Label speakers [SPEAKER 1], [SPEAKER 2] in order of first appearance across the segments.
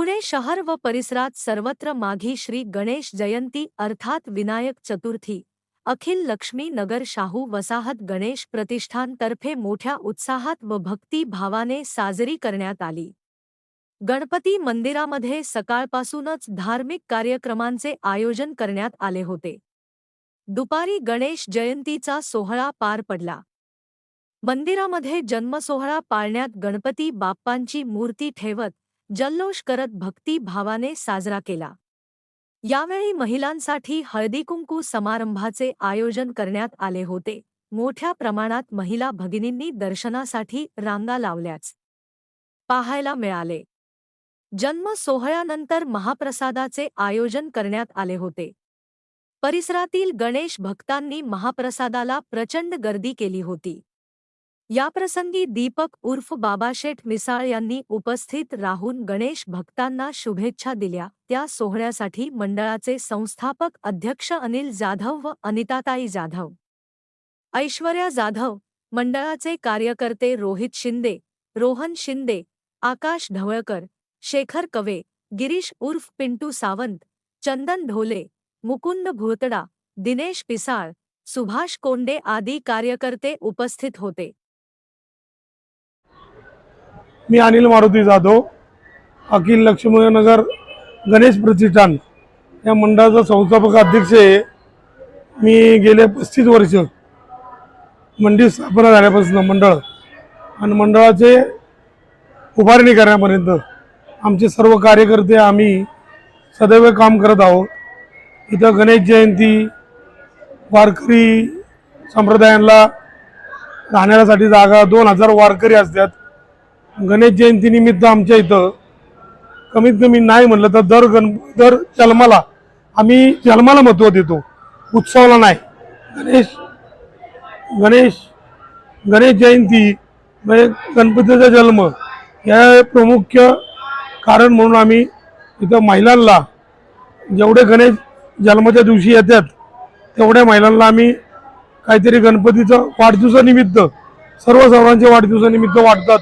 [SPEAKER 1] पुणे शहर व परिसरात सर्वत्र माघी श्री गणेश जयंती अर्थात विनायक चतुर्थी. अखिल लक्ष्मी नगर शाहू वसाहत गणेश प्रतिष्ठानतर्फे मोठ्या उत्साहात व भक्तीभावाने साजरी करण्यात आली. गणपती मंदिरामध्ये सकाळपासूनच धार्मिक कार्यक्रमांचे आयोजन करण्यात आले होते. दुपारी गणेश जयंतीचा सोहळा पार पडला. मंदिरामध्ये जन्मसोहळा पाळण्यात गणपती बाप्पांची मूर्ती ठेवत जल्लोष करत भक्ती भावाने साजरा केला. यावेळी महिलांसाठी हळदीकुंकू समारंभाचे आयोजन करण्यात आले होते. मोठ्या प्रमाणात महिला भगिनींनी दर्शनासाठी रांगा लावल्याच. पाहायला मिळाले. जन्म सोहळ्यानंतर महाप्रसादाचे आयोजन करण्यात आले होते. परिसरातील गणेश भक्तांनी महाप्रसादाला प्रचंड गर्दी केली होती. याप्रसंगी दीपक उर्फ बाबाशेठ मिसाळ यांनी उपस्थित राहून गणेश भक्तांना शुभेच्छा दिल्या. त्या सोहळ्यासाठी मंडळाचे संस्थापक अध्यक्ष अनिल जाधव व अनिताताई जाधव ऐश्वर्या जाधव मंडळाचे कार्यकर्ते रोहित शिंदे रोहन शिंदे आकाश ढवळकर शेखर कवे गिरीश उर्फ पिंटू सावंत चंदन ढोले मुकुंद भुळतडा दिनेश पिसाळ सुभाष कोंडे आदी कार्यकर्ते उपस्थित होते.
[SPEAKER 2] मी अनिल मारुती जाधव अखिल लक्ष्मीनगर गणेश प्रतिष्ठान या मंडळाचा संस्थापक अध्यक्ष आहे. मी गेले पस्तीस वर्ष मंडी स्थापना झाल्यापासून मंडळ आणि मंडळाचे उभारणी करण्यापर्यंत आमचे सर्व कार्यकर्ते आम्ही सदैव काम करत आहोत. इथं गणेश जयंती वारकरी संप्रदायांना राहण्यासाठी जागा दोन हजार वारकरी असतात. गणेश जयंतीनिमित्त आमच्या इथं कमीत कमी नाही म्हणलं तर दर गण दर जन्माला आम्ही जन्माला महत्त्व देतो. उत्सवाला नाही. गणेश गणेश गणेश जयंती म्हणजे गणपतीचा जन्म या प्रमुख कारण म्हणून आम्ही इथं महिलांना जेवढे गणेश जन्माच्या दिवशी येतात तेवढ्या महिलांना आम्ही काहीतरी गणपतीचं वाढदिवसानिमित्त सर्व सर्वांच्या वाढदिवसानिमित्त वाटतात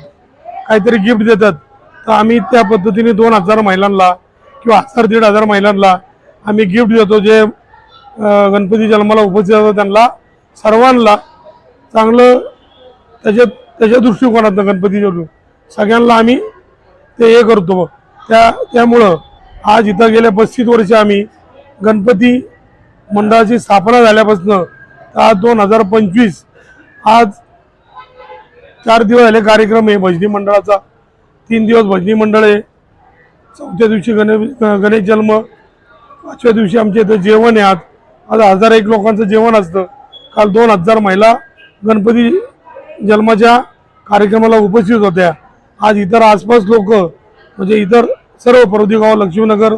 [SPEAKER 2] काहीतरी गिफ्ट देतात. तर आम्ही त्या पद्धतीने दोन हजार महिलांना किंवा हजार दीड हजार महिलांना आम्ही गिफ्ट देतो जे गणपती जन्माला उपस्थित असतात त्यांना सर्वांना चांगलं त्याच्या त्याच्या दृष्टिकोनातनं गणपती दृ- सगळ्यांना आम्ही ते हे करतो. त्या त्यामुळं आज इथं गेल्या पस्तीस वर्ष आम्ही गणपती मंडळाची स्थापना झाल्यापासून आज दोन हजार पंचवीस आज चार दिवस झाले कार्यक्रम आहे. भजनी मंडळाचा. तीन दिवस भजनी मंडळ आहे. चौथ्या दिवशी गणेश गणेश जन्म. पाचव्या दिवशी आमच्या इथं जेवण आहे आज. आज हजार एक लोकांचं जेवण असतं. काल दोन हजार महिला गणपती जन्माच्या कार्यक्रमाला उपस्थित होत्या. आज इतर आसपास लोक म्हणजे इतर सर्व पर्वतीगाव लक्ष्मीनगर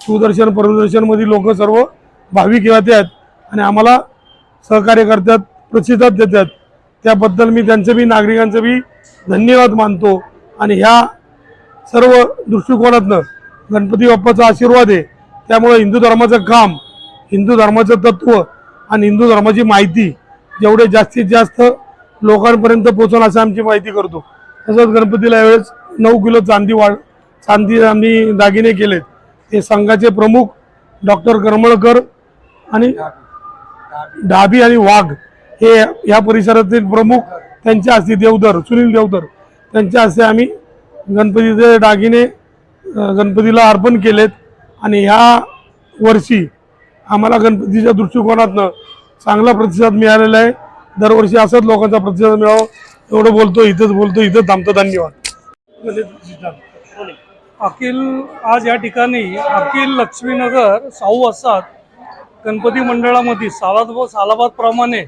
[SPEAKER 2] सुदर्शन पर्वदर्शनमधील लोक सर्व भाविक येत आहेत आणि आम्हाला सहकार्य करतात प्रतिसाद देतात त्याबद्दल मी त्यांचं बी नागरिकांचं बी धन्यवाद मानतो. आणि ह्या सर्व दृष्टिकोनातनं गणपती बाप्पाचा आशीर्वाद आहे. त्यामुळे हिंदू धर्माचं काम हिंदू धर्माचं तत्व आणि हिंदू धर्माची माहिती जेवढे जास्तीत जास्त लोकांपर्यंत पोहोचवणं असं आमची माहिती करतो. तसंच गणपतीला यावेळेस नऊ किलो चांदी वाढ चांदी आम्ही दागिने केलेत. ते संघाचे प्रमुख डॉक्टर करमळकर आणि डाबी आणि वाघ. हे या परिसरातील प्रमुख त्यांच्या हस्ते देवधर सुनील देवधर त्यांच्या हस्ते आम्ही गणपतीचे दागिने गणपतीला अर्पण केलेत आणि ह्या वर्षी आम्हाला गणपतीच्या दृष्टिकोनातनं चांगला प्रतिसाद मिळालेला आहे. दरवर्षी असंच लोकांचा प्रतिसाद मिळावा. एवढं बोलतो इथंच बोलतो इथंच थांबतो धन्यवाद.
[SPEAKER 3] अखिल आज या ठिकाणी अखिल लक्ष्मीनगर साऊ वसाहत गणपती मंडळामध्ये सालाद व सालाबादप्रमाणे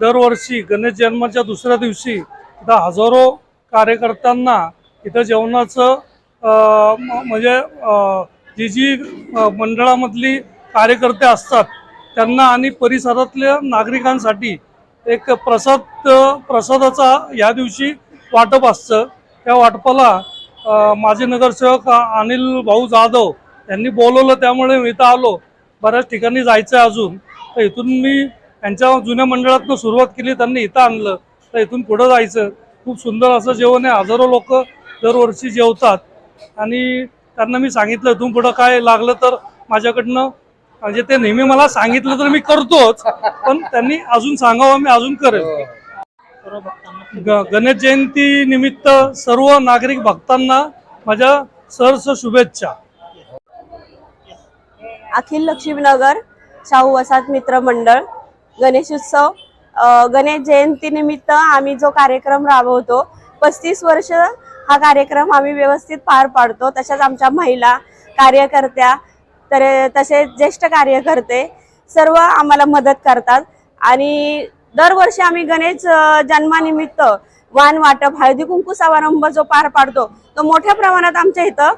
[SPEAKER 3] दरवर्षी गणेश जन्माच्या दुसऱ्या दिवशी इथं हजारो कार्यकर्त्यांना इथं जेवणाचं म्हणजे जी जी मंडळामधली कार्यकर्ते असतात त्यांना आणि परिसरातल्या नागरिकांसाठी एक प्रसाद प्रसादाचा या दिवशी वाटप असतं. त्या वाटपाला माजी नगरसेवक अनिल भाऊ जाधव यांनी बोलवलं. त्यामुळे मी इथं आलो. बऱ्याच ठिकाणी जायचं आहे अजून. तर इथून मी त्यांच्या जुन्या मंडळातनं सुरुवात केली त्यांनी इथं आणलं. तर इथून पुढं जायचं. खूप सुंदर असं जेवण आहे. हजारो लोक दरवर्षी जेवतात. आणि त्यांना मी सांगितलं इथून पुढं काय लागलं तर माझ्याकडनं म्हणजे ते नेहमी मला सांगितलं तर मी करतोच. पण त्यांनी अजून सांगावं मी अजून करेल. गणेश जयंती निमित्त सर्व नागरिक भक्तांना माझ्या सहर्ष शुभेच्छा.
[SPEAKER 4] अखिल लक्ष्मीनगर शाहू वसाहत मित्र मंडळ. गणेशोत्सव. गणेश जयंतीनिमित्त आम्ही जो कार्यक्रम राबवतो पस्तीस वर्ष हा कार्यक्रम आम्ही व्यवस्थित पार पाडतो. तशाच आमच्या महिला कार्यकर्त्या तर तसेच ज्येष्ठ कार्यकर्ते सर्व आम्हाला मदत करतात. आणि दरवर्षी आम्ही गणेश जन्मानिमित्त वान वाटप हळदी कुंकू समारंभ जो पार पाडतो तो मोठ्या प्रमाणात आमच्या इथं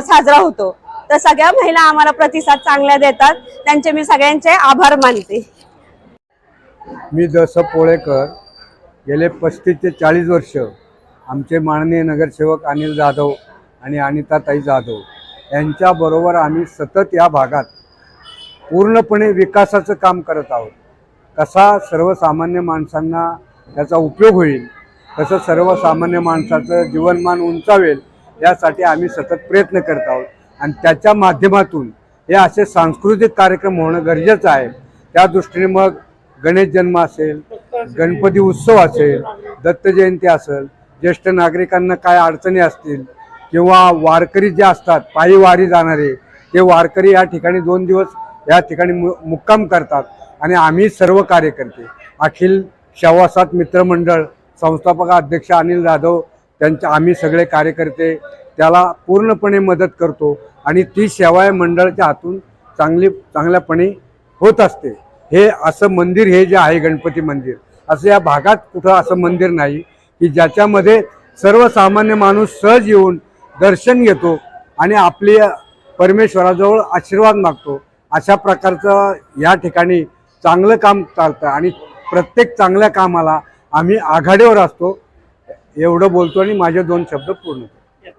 [SPEAKER 4] साजरा होतो. तर सगळ्या महिला आम्हाला प्रतिसाद चांगल्या देतात. त्यांचे मी सगळ्यांचे आभार मानते.
[SPEAKER 5] मी दस पोळेकर गेले पस्तीस ते चाळीस वर्ष आमचे माननीय नगरसेवक अनिल जाधव आणि अनिताताई जाधव यांच्याबरोबर आम्ही सतत या भागात पूर्णपणे विकासाचं काम करत आहोत. कसा सर्वसामान्य माणसांना त्याचा उपयोग होईल कसं सर्वसामान्य माणसाचं जीवनमान उंचावेल यासाठी आम्ही सतत प्रयत्न करत आहोत. आणि त्याच्या माध्यमातून हे असे सांस्कृतिक कार्यक्रम होणं गरजेचं आहे. त्या दृष्टीने मग गणेश जन्म असेल गणपती उत्सव असेल दत्त जयंती असेल ज्येष्ठ नागरिकांना काय अडचणी असतील किंवा वारकरी जे असतात पायी वारी जाणारे ते वारकरी या ठिकाणी दोन दिवस या ठिकाणी मु मुक्काम करतात. आणि आम्ही सर्व कार्यकर्ते अखिल शवासात मित्रमंडळ संस्थापक अध्यक्ष अनिल जाधव त्यांच्या आम्ही सगळे कार्यकर्ते त्याला पूर्णपणे मदत करतो. आणि ती सेवा मंडळाच्या हातून चांगली चांगल्यापणे होत असते. हे असं मंदिर हे जे आहे गणपती मंदिर असं या भागात कुठं असं मंदिर नाही की ज्याच्यामध्ये सर्वसामान्य माणूस सहज येऊन दर्शन घेतो आणि आपली परमेश्वराजवळ आशीर्वाद मागतो. अशा प्रकारचं या ठिकाणी चांगलं काम चालतं आणि प्रत्येक चांगल्या कामाला आम्ही आघाडीवर असतो. एवढं बोलतो आणि माझे दोन शब्द पूर्ण